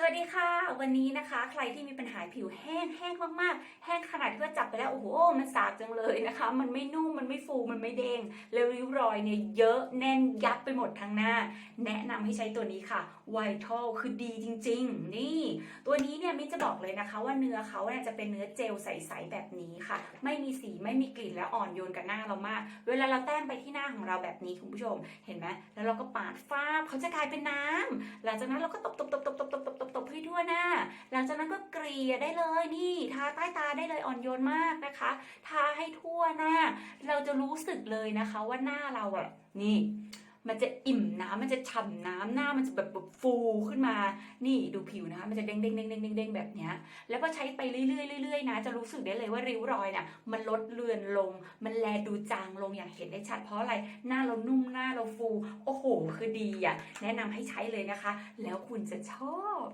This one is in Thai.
สวัสดีค่ะ วันนี้นะคะ ใครที่มีปัญหาผิวแห้งแห้งมากๆ แห้งขนาดที่ว่าจับไปแล้วโอ้โหมันสากจังเลยนะคะ มันไม่นุ่มมันไม่ฟูมันไม่เด้งแล้วริ้วรอยเนี่ยเยอะแน่นยับไปหมดทั้งหน้า แนะนำให้ใช้ตัวนี้ค่ะ Vital คือดีจริง ๆ นี่ ตัวนี้เนี่ยมิ้นจะบอกเลยนะคะ ว่าเนื้อเขาเนี่ยจะเป็นเนื้อเจลใสๆแบบนี้ค่ะ ไม่มีสีไม่มีกลิ่นและอ่อนโยนกับหน้าเรามาก เวลาเราแต้มไปที่หน้าของเราแบบนี้คุณผู้ชม เห็นไหมแล้วเราก็ปาดฟ้าเขาจะกลายเป็นน้ำหลังจากนั้นเราก็ตบตบตบ ให้ทั่วหน้า หลังจากนั้นก็เกลี่ยได้เลยนี่ทาใต้ตาได้เลยอ่อนโยนมากนะคะ ทาให้ทั่วหน้า เราจะรู้สึกเลยนะคะว่าหน้าเราอะนี่ มันจะอิ่มน้ำมันจะฉ่ำน้ำหน้ามันจะแบบแบบฟูขึ้นมา นี่ดูผิวนะคะมันจะเด้งเด้งเด้งเด้งเด้งเด้งแบบเนี้ยแล้วก็ใช้ไปเรื่อยๆเรื่อยๆนะ จะรู้สึกได้เลยว่าริ้วรอยน่ะมันลดเลือนลง มันแลดูจางลงอย่างเห็นได้ชัดเพราะอะไรหน้าเรานุ่มหน้าเราฟู โอ้โห คือดีอะแนะนำให้ใช้เลยนะคะ แล้วคุณจะชอบ